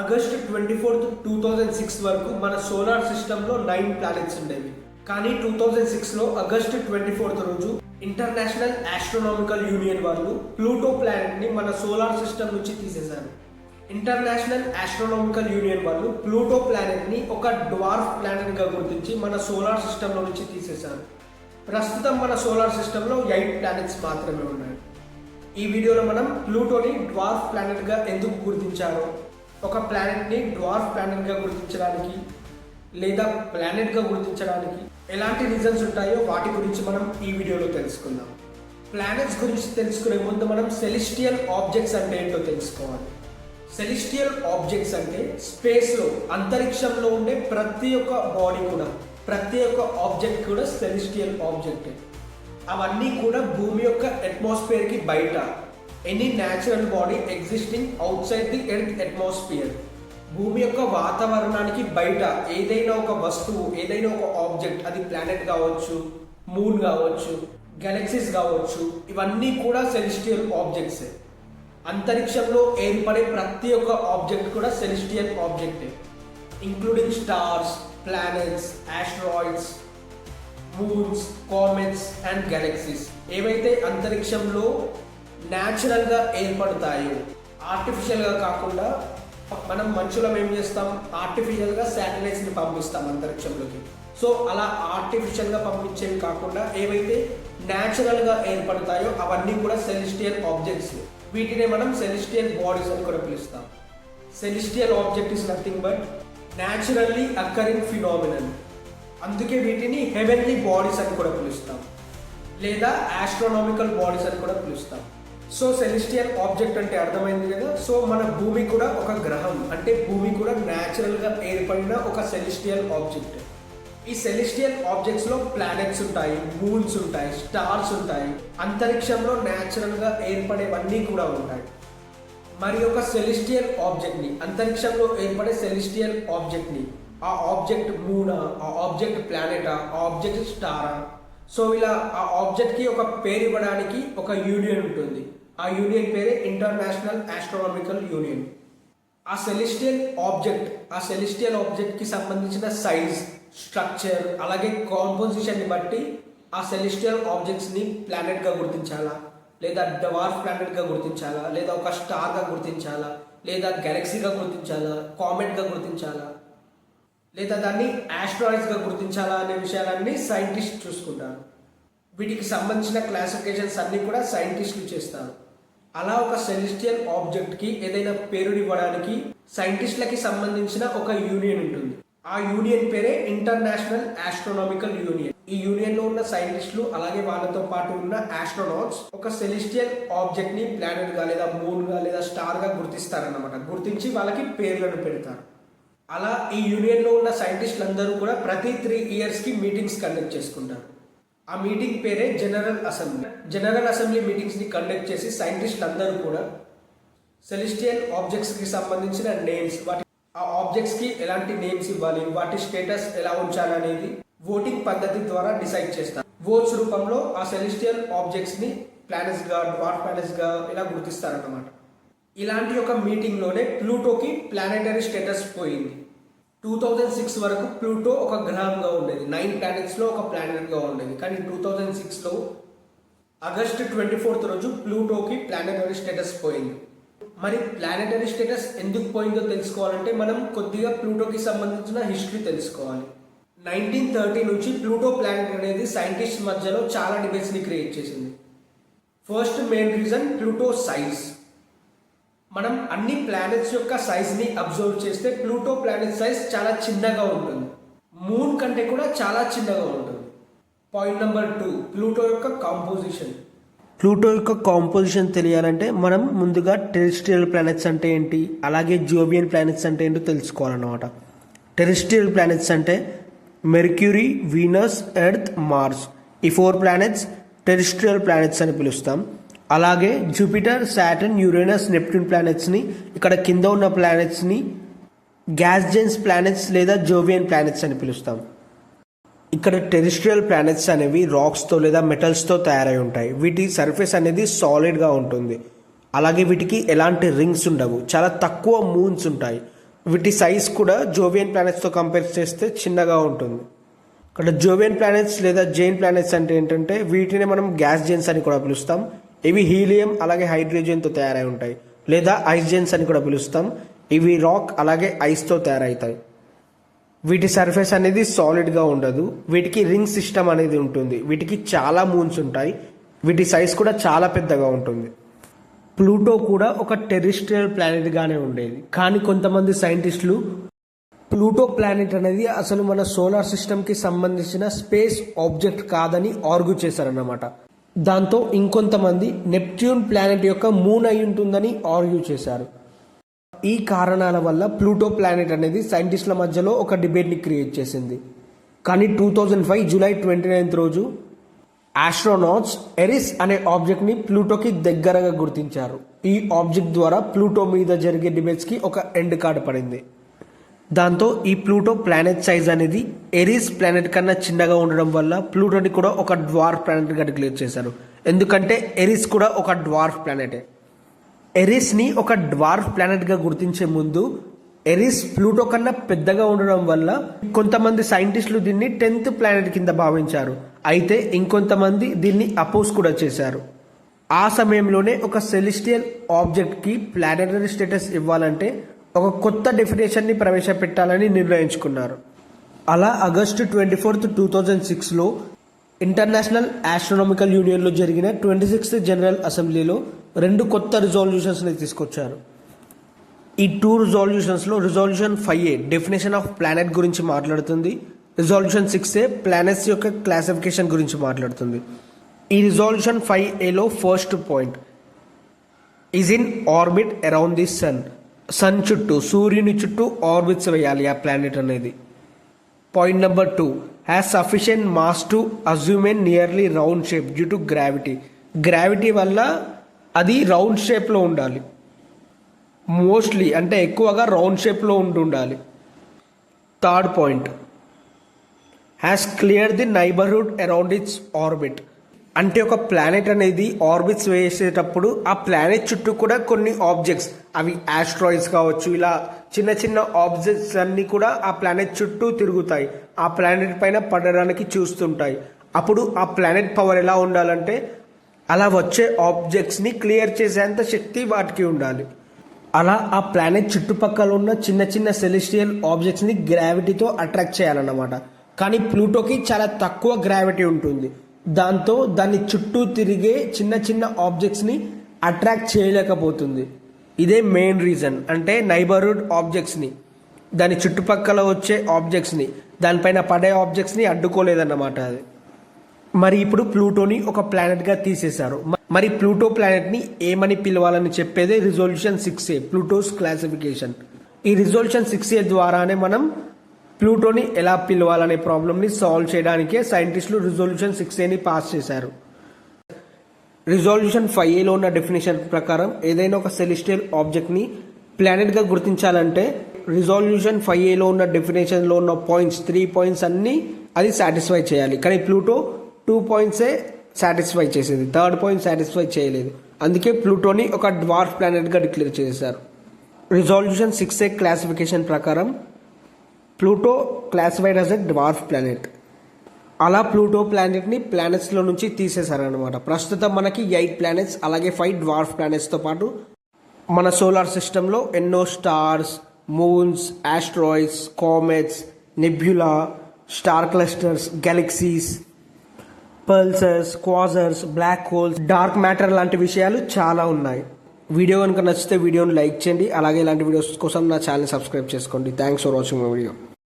August twenty fourth two thousand six వరకు మన solar సిస్టంలో నైన్ ప్లానెట్స్ ఉండేవి. కానీ టూ థౌజండ్ సిక్స్లో ఆగస్ట్ ట్వంటీ ఫోర్త్ రోజు ఇంటర్నేషనల్ ఆస్ట్రోనామికల్ యూనియన్ వాళ్ళు ప్లూటో ప్లానెట్ని మన సోలార్ సిస్టమ్ నుంచి తీసేశారు. ఇంటర్నేషనల్ ఆస్ట్రోనామికల్ యూనియన్ వాళ్ళు ప్లూటో ప్లానెట్ని ఒక డ్వార్ఫ్ ప్లానెట్గా గుర్తించి మన సోలార్ సిస్టంలో నుంచి తీసేశారు. ప్రస్తుతం మన సోలార్ సిస్టంలో ఎయిట్ ప్లానెట్స్ మాత్రమే ఉన్నాయి. ఈ వీడియోలో మనం ప్లూటోని డ్వార్ఫ్ ప్లానెట్గా ఎందుకు గుర్తించారో ఒక ప్లానెట్ని డ్వార్ఫ్ ప్లానెట్గా గుర్తించడానికి లేదా ప్లానెట్గా గుర్తించడానికి ఎలాంటి రీజన్స్ ఉంటాయో వాటి గురించి మనం ఈ వీడియోలో తెలుసుకుందాం. ప్లానెట్స్ గురించి తెలుసుకునే ముందు మనం సెలిస్టియల్ ఆబ్జెక్ట్స్ అంటే ఏంటో తెలుసుకోవాలి. సెలిస్టియల్ ఆబ్జెక్ట్స్ అంటే స్పేస్లో అంతరిక్షంలో ఉండే ప్రతి ఒక్క బాడీ కూడా ప్రతి ఒక్క ఆబ్జెక్ట్ కూడా సెలిస్టియల్ ఆబ్జెక్టే అవన్నీ కూడా భూమి యొక్క అట్మాస్ఫియర్కి బయట. Any natural body existing outside the earth atmosphere భూమి యొక్క వాతావరణానికి బయట ఏదైనా ఒక వస్తువు ఏదైనా ఒక ఆబ్జెక్ట్ అది ప్లానెట్ కావచ్చు మూన్ కావచ్చు గెలక్సీస్ కావచ్చు ఇవన్నీ కూడా సెలిస్టియల్ ఆబ్జెక్ట్సే అంతరిక్షంలో ఏర్పడే ప్రతి ఒక్క ఆబ్జెక్ట్ కూడా celestial ఆబ్జెక్టే including stars planets asteroids moons comets and galaxies ఏవైతే అంతరిక్షంలో న్యాచురల్గా ఏర్పడతాయి. ఆర్టిఫిషియల్గా కాకుండా మనం మనుషులం ఏం చేస్తాం? ఆర్టిఫిషియల్గా శాటిలైట్స్ని పంపిస్తాం అంతరిక్షంలోకి. సో అలా ఆర్టిఫిషియల్గా పంపించేవి కాకుండా ఏవైతే న్యాచురల్గా ఏర్పడతాయో అవన్నీ కూడా సెలిస్టియల్ ఆబ్జెక్ట్స్ వీటినే మనం సెలిస్టియల్ బాడీస్ అని కూడా పిలుస్తాం. Celestial object is nothing but naturally occurring phenomenal అందుకే వీటిని హెవెన్లీ బాడీస్ అని కూడా పిలుస్తాం. లేదా ఆస్ట్రోనామికల్ బాడీస్ అని కూడా పిలుస్తాం. సో సెలిస్టియల్ ఆబ్జెక్ట్ అంటే అర్థమైంది కదా? సో మన భూమి కూడా ఒక గ్రహం. అంటే భూమి కూడా న్యాచురల్గా ఏర్పడిన ఒక సెలిస్టియల్ ఆబ్జెక్ట్ ఈ సెలిస్టియల్ ఆబ్జెక్ట్స్లో ప్లానెట్స్ ఉంటాయి మూన్స్ ఉంటాయి స్టార్స్ ఉంటాయి. అంతరిక్షంలో న్యాచురల్గా ఏర్పడేవన్నీ కూడా ఉంటాయి. మరి ఒక సెలిస్టియల్ ఆబ్జెక్ట్ని అంతరిక్షంలో ఏర్పడే సెలిస్టియల్ ఆబ్జెక్ట్ని ఆ ఆబ్జెక్ట్ మూనా ఆ ఆబ్జెక్ట్ ప్లానెటా ఆ ఆబ్జెక్ట్ స్టారా సో ఇలా ఆ ఆబ్జెక్ట్కి ఒక పేరు ఇవ్వడానికి ఒక యూనియన్ ఉంటుంది. ఆ యూనియన్ పేరే ఇంటర్నేషనల్ ఆస్ట్రోనామికల్ యూనియన్ ఆ సెలిస్టియల్ ఆబ్జెక్ట్ ఆ సెలిస్టియల్ ఆబ్జెక్ట్కి సంబంధించిన సైజ్ స్ట్రక్చర్ అలాగే కాంపోజిషన్ని బట్టి ఆ సెలిస్టియల్ ఆబ్జెక్ట్స్ని ప్లానెట్గా గుర్తించాలా? లేదా డవార్ఫ్ ప్లానెట్గా గుర్తించాలా? లేదా ఒక స్టార్గా గుర్తించాలా? లేదా గెలక్సీగా గుర్తించాలా? కామెట్గా గుర్తించాలా? లేదా దాన్ని యాస్ట్రాయిడ్స్గా గుర్తించాలా అనే విషయాలన్నీ సైంటిస్ట్ చూసుకుంటారు. వీటికి సంబంధించిన క్లాసిఫికేషన్స్ అన్నీ కూడా సైంటిస్టులు చేస్తారు. అలా ఒక సెలిస్టియల్ ఆబ్జెక్ట్కి ఏదైనా పేరునివ్వడానికి సైంటిస్టులకి సంబంధించిన ఒక యూనియన్ ఉంటుంది. ఆ యూనియన్ పేరే ఇంటర్నేషనల్ ఆస్ట్రోనామికల్ యూనియన్ ఈ యూనియన్లో ఉన్న సైంటిస్టులు అలాగే వాళ్ళతో పాటు ఉన్న ఆస్ట్రోనాట్స్ ఒక సెలిస్టియల్ ఆబ్జెక్ట్ని ప్లానెట్గా లేదా మూన్గా లేదా స్టార్గా గుర్తిస్తారన్నమాట. గుర్తించి వాళ్ళకి పేర్లను పెడతారు. అలా ఈ యూనియన్లో ఉన్న సైంటిస్టులు అందరూ కూడా ప్రతి త్రీ ఇయర్స్కి మీటింగ్స్ కండక్ట్ చేసుకుంటారు. ఆ మీటింగ్ పేరే జనరల్ అసెంబ్లీ. జనరల్ అసెంబ్లీ మీటింగ్స్ని కండక్ట్ చేసి సైంటిస్టులు అందరూ కూడా సెలిస్టియల్ ఆబ్జెక్ట్స్కి సంబంధించిన నేమ్స్ వాటి ఆ ఆబ్జెక్ట్స్కి ఎలాంటి నేమ్స్ ఇవ్వాలి వాటి స్టేటస్ ఎలా ఉంచాలనేది ఓటింగ్ పద్ధతి ద్వారా డిసైడ్ చేస్తారు. ఓట్స్ రూపంలో ఆ సెలిస్టియల్ ఆబ్జెక్ట్స్ని ప్లానెట్స్గా డ్వార్ఫ్ ప్లానెట్స్గా ఇలా గుర్తిస్తారన్నమాట. ఇలాంటి ఒక మీటింగ్లోనే ప్లూటోకి ప్లానెటరీ స్టేటస్ పోయింది. టూ థౌజండ్ సిక్స్ వరకు ప్లూటో ఒక గ్రహంగా ఉండేది. నైన్ ప్లానెట్స్లో ఒక ప్లానెట్గా ఉండేది. కానీ టూ థౌజండ్ సిక్స్లో ఆగస్ట్ ట్వంటీ ఫోర్త్ రోజు ప్లూటోకి ప్లానెటరీ స్టేటస్ పోయింది. మరి ప్లానెటరీ స్టేటస్ ఎందుకు పోయిందో తెలుసుకోవాలంటే మనం కొద్దిగా ప్లూటోకి సంబంధించిన హిస్టరీ తెలుసుకోవాలి. నైన్టీన్ థర్టీ నుంచి ప్లూటో ప్లానెట్ అనేది సైంటిస్ట్ మధ్యలో చాలా డిబేట్స్ని క్రియేట్ చేసింది. First main reason Pluto size మనం అన్ని ప్లానెట్స్ యొక్క సైజ్ని అబ్జర్వ్ చేస్తే ప్లూటో ప్లానెట్ సైజ్ చాలా చిన్నగా ఉంటుంది. మూన్ కంటే కూడా చాలా చిన్నగా ఉంటుంది. పాయింట్ నెంబర్ టూ ప్లూటో యొక్క కాంపోజిషన్ ప్లూటో యొక్క కాంపోజిషన్ తెలియాలంటే మనం ముందుగా టెరిస్ట్రియల్ ప్లానెట్స్ అంటే ఏంటి? అలాగే జోబియన్ ప్లానెట్స్ అంటే ఏంటో తెలుసుకోవాలన్నమాట. టెరిస్ట్రియల్ ప్లానెట్స్ అంటే మెర్క్యూరీ వీనస్ ఎర్త్ మార్స్ ఈ ఫోర్ ప్లానెట్స్ టెరిస్ట్రియల్ ప్లానెట్స్ అని పిలుస్తాం. అలాగే జూపిటర్ సాటర్న్ యురేనస్ నెప్ట్యూన్ ప్లానెట్స్ని ఇక్కడ కింద ఉన్న ప్లానెట్స్ని గ్యాస్ జెన్స్ ప్లానెట్స్ లేదా జోవియన్ ప్లానెట్స్ అని పిలుస్తాం. ఇక్కడ టెరిస్ట్రియల్ ప్లానెట్స్ అనేవి రాక్స్తో లేదా మెటల్స్తో తయారై ఉంటాయి. వీటి సర్ఫేస్ అనేది సాలిడ్గా ఉంటుంది. అలాగే వీటికి ఎలాంటి రింగ్స్ ఉండవు. చాలా తక్కువ మూన్స్ ఉంటాయి. వీటి సైజ్ కూడా జోవియన్ ప్లానెట్స్తో కంపేర్ చేస్తే చిన్నగా ఉంటుంది. ఇక్కడ జోవియన్ ప్లానెట్స్ లేదా జైన్ ప్లానెట్స్ అంటే ఏంటంటే వీటిని మనం గ్యాస్ జెన్స్ అని కూడా పిలుస్తాం. ఇవి హీలియం అలాగే హైడ్రోజన్తో తయారై ఉంటాయి. లేదా ఐస్ జెన్స్ అని కూడా పిలుస్తాం. ఇవి రాక్ అలాగే ఐస్తో తయారవుతాయి. వీటి సర్ఫేస్ అనేది సాలిడ్గా ఉండదు. వీటికి రింగ్ సిస్టమ్ అనేది ఉంటుంది. వీటికి చాలా మూన్స్ ఉంటాయి. వీటి సైజ్ కూడా చాలా పెద్దగా ఉంటుంది. ప్లూటో కూడా ఒక టెరిస్ట్రియల్ ప్లానెట్గానే ఉండేది. కానీ కొంతమంది సైంటిస్టులు ప్లూటో ప్లానెట్ అనేది అసలు మన సోలార్ సిస్టమ్కి సంబంధించిన స్పేస్ ఆబ్జెక్ట్ కాదని ఆర్గ్యూ చేశారన్నమాట. దాంతో ఇంకొంతమంది నెప్ట్యూన్ ప్లానెట్ యొక్క మూన్ అయి ఉంటుందని ఆర్గ్యూ చేశారు. ఈ కారణాల వల్ల ప్లూటో ప్లానెట్ అనేది సైంటిస్టుల మధ్యలో ఒక డిబేట్ని క్రియేట్ చేసింది. కానీ two thousand five July twenty ninth రోజు ఆస్ట్రోనాట్స్ ఎరిస్ అనే ఆబ్జెక్ట్ని ప్లూటోకి దగ్గరగా గుర్తించారు. ఈ ఆబ్జెక్ట్ ద్వారా ప్లూటో మీద జరిగే డిబేట్స్కి ఒక ఎండ్ కార్డ్ పడింది. దాంతో ఈ ప్లూటో ప్లానెట్ సైజ్ అనేది ఎరిస్ ప్లానెట్ కన్నా చిన్నగా ఉండడం వల్ల ప్లూటోని కూడా ఒక డ్వార్ఫ్ ప్లానెట్గా డిక్లేర్ చేశారు. ఎందుకంటే ఎరిస్ కూడా ఒక డ్వార్ఫ్ ప్లానెటే. ఎరిస్ని ఒక డ్వార్ఫ్ ప్లానెట్గా గుర్తించే ముందు ఎరిస్ ప్లూటో కన్నా పెద్దగా ఉండడం వల్ల కొంతమంది సైంటిస్టులు దీన్ని టెన్త్ ప్లానెట్ కింద భావించారు. అయితే ఇంకొంతమంది దీన్ని అపోజ్ కూడా చేశారు. ఆ సమయంలోనే ఒక సెలిస్టియల్ ఆబ్జెక్ట్కి ప్లానెటరీ స్టేటస్ ఇవ్వాలంటే ఒక కొత్త డెఫినేషన్ని ప్రవేశపెట్టాలని నిర్ణయించుకున్నారు. అలా August twenty fourth two thousand సిక్స్లో ఇంటర్నేషనల్ ఆస్ట్రోనామికల్ యూనియన్లో జరిగిన ట్వంటీ సిక్స్త్ జనరల్ అసెంబ్లీలో రెండు కొత్త రిజాల్యూషన్స్ని తీసుకొచ్చారు. ఈ two రిజాల్యూషన్స్లో resolution five A definition of planet గురించి మాట్లాడుతుంది. రిజాల్యూషన్ సిక్స్ ఏ ప్లానెట్స్ యొక్క క్లాసిఫికేషన్ గురించి మాట్లాడుతుంది. ఈ రిజాల్యూషన్ ఫైవ్ ఏలో first point is in orbit around the sun sun చుట్టూ సూర్యుని చుట్టూ ఆర్బిట్స్ వేయాలి ఆ ప్లానెట్ అనేది. Point number two has sufficient mass to assume nearly round shape due to gravity gravity వల్ల అది రౌండ్ షేప్లో ఉండాలి. మోస్ట్లీ అంటే ఎక్కువగా రౌండ్ షేప్లో ఉంటుండాలి third point has clear the neighbourhood around its orbit అంటే ఒక ప్లానెట్ అనేది ఆర్బిట్స్ వేసేటప్పుడు ఆ ప్లానెట్ చుట్టూ కూడా కొన్ని ఆబ్జెక్ట్స్ అవి యాస్ట్రాయిడ్స్ కావచ్చు ఇలా చిన్న చిన్న ఆబ్జెక్ట్స్ అన్నీ కూడా ఆ ప్లానెట్ చుట్టూ తిరుగుతాయి. ఆ ప్లానెట్ పైన పడడానికి చూస్తుంటాయి. అప్పుడు ఆ ప్లానెట్ పవర్ ఎలా ఉండాలంటే అలా వచ్చే ఆబ్జెక్ట్స్ని క్లియర్ చేసేంత శక్తి వాటికి ఉండాలి. అలా ఆ ప్లానెట్ చుట్టుపక్కల ఉన్న చిన్న చిన్న సెలెస్టియల్ ఆబ్జెక్ట్స్ని గ్రావిటీతో అట్రాక్ట్ చేయాలన్నమాట. కానీ ప్లూటోకి చాలా తక్కువ గ్రావిటీ ఉంటుంది. దాంతో దాని చుట్టూ తిరిగే చిన్న చిన్న ఆబ్జెక్ట్స్ని అట్రాక్ట్ చేయలేకపోతుంది. ఇదే మెయిన్ రీజన్ అంటే నైబర్హుడ్ ఆబ్జెక్ట్స్ని దాని చుట్టుపక్కల వచ్చే ఆబ్జెక్ట్స్ని దానిపైన పడే ఆబ్జెక్ట్స్ని అడ్డుకోలేదన్నమాట అది. మరి ఇప్పుడు ప్లూటోని ఒక ప్లానెట్గా తీసేశారు. మరి ప్లూటో ప్లానెట్ని ఏమని పిలవాలని చెప్పేదే resolution six A Pluto's classification ఈ రిజల్యూషన్ సిక్స్ ఏ ద్వారానే మనం ప్లూటోని ఎలా పిలవాలనే ప్రాబ్లమ్ని సాల్వ్ చేయడానికే సైంటిస్టులు రిజల్యూషన్ సిక్స్ ఏని పాస్ చేశారు. రిజాల్యూషన్ ఫైవ్ ఏలో ఉన్న డెఫినేషన్ ప్రకారం ఏదైనా ఒక సెలిస్టియల్ ఆబ్జెక్ట్ని ప్లానెట్గా గుర్తించాలంటే రిజాల్యూషన్ ఫైవ్ ఏలో ఉన్న డెఫినేషన్లో ఉన్న పాయింట్స్ త్రీ పాయింట్స్ అన్నీ అది సాటిస్ఫై చేయాలి. కానీ ప్లూటో టూ పాయింట్సే సాటిస్ఫై చేసేది. థర్డ్ పాయింట్ సాటిస్ఫై చేయలేదు. అందుకే ప్లూటోని ఒక డ్వార్ఫ్ ప్లానెట్గా డిక్లేర్ చేశారు. రిజాల్యూషన్ సిక్స్ ఏ క్లాసిఫికేషన్ ప్రకారం Pluto classified as a dwarf planet అలా ప్లూటో ప్లానెట్ని ప్లానెట్స్లో నుంచి తీసేశారనమాట ప్రస్తుతం మనకి ఎయిట్ ప్లానెట్స్ అలాగే ఫైవ్ డ్వార్ఫ్ ప్లానెట్స్తో పాటు మన సోలార్ సిస్టంలో ఎన్నో stars moons asteroids comets nebula star clusters galaxies pulsars quasars black holes dark matter లాంటి విషయాలు చాలా ఉన్నాయి. వీడియో కనుక నచ్చితే వీడియోని లైక్ చేయండి. అలాగే ఇలాంటి వీడియోస్ కోసం నా ఛానల్ సబ్స్క్రైబ్ చేసుకోండి. Thanks for watching my video.